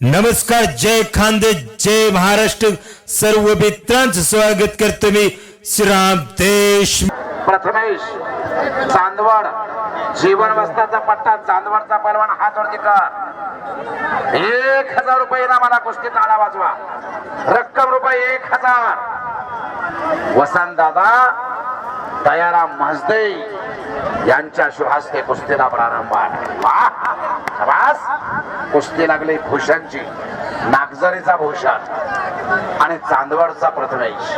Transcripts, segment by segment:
नमस्कार जय खांदे जय महाराष्ट्र. सर्व मित्रांचं स्वागत करतो मी श्रीराम देश. प्रथमेश चांदवड जीवन वस्ताचा पट्टा चांदवडचा पैलवान हात वरती कर एक हजार रुपये ना मला कुस्ती आला वाजवा रक्कम रुपये एक हजार. वसंत दादा दयाराम म्हसदे यांच्या शुभास्ते कुस्तीला प्रारंभ आला कुस्ती लागली भूषणची. नागझरीचा भूषण आणि चांदवडचा प्रथमेश.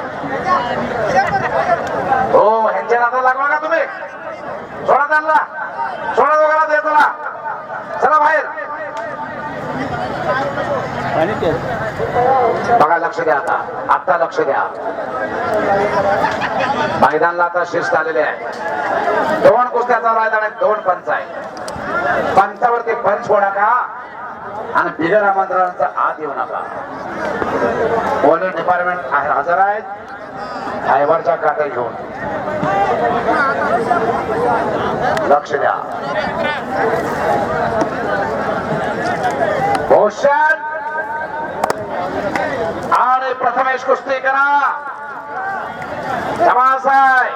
हो ह्यांच्या नादा लागला का तुम्ही. सोडा त्यांना. सोडा दोघाला दे चला चला बाहेर. आणि बघा लक्ष द्या आता. आता लक्ष द्या. मैदानला आता शिस्त आलेले आहे. दोन कुस्त्या चालू आहेत आणि दोन पंच आहे पंचावरती पंच होऊ नका. आणि बिगर आमंत्रणाचा आत येऊ नका. पोलीस डिपार्टमेंट आहे हजर आहेत. फायबरच्या काट्या घेऊन. लक्ष द्या. भूषण करा जमास आहे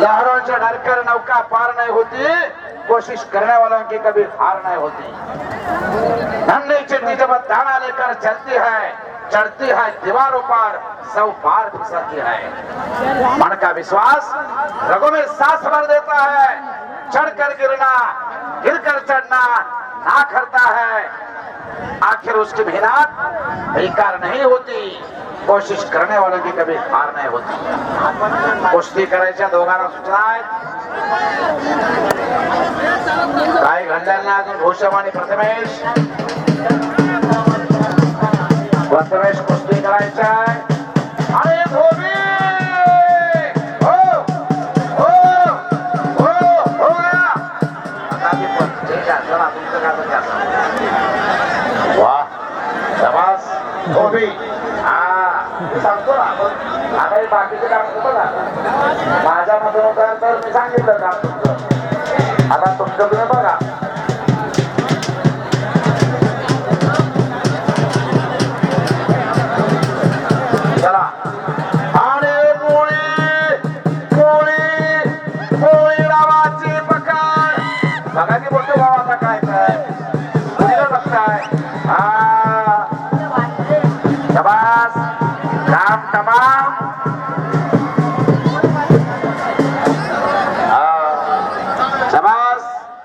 लहरों डरकर नौका पार नहीं होती. कोशिश करने वालों की कभी हार नहीं होती. नन्ही चिट्ठी जब दाना लेकर चलती है, चढ़ती है दीवारों पर सब पार फिसलती है। मन का विश्वास रगों में सांस भर देता है। चढ़कर गिरना, गिरकर चढ़ना, ना करता है। आखिर उसकी मेहनत बेकार नहीं होती कोशिश करने वालों की कभी हार नहीं होती कुस्ती करायच्या दोघांना सूचना आहेत काय घडलेलं अजून भूषम आणि प्रथमेश प्रथमेश कुस्ती करायच्या आहे. अरे धोबी! हो! हो! हो! हो गया! आता मी पण. ठीक आहे, चला, तुमचं काय म्हणजे असं. वा शबास धोबी हा मी सांगतो ना आपण आता हे बाकीचे काम बघा. माझ्या मतानुसार तर मी सांगितलं काम तुमचं. आता तुमचं तुम्ही बघा.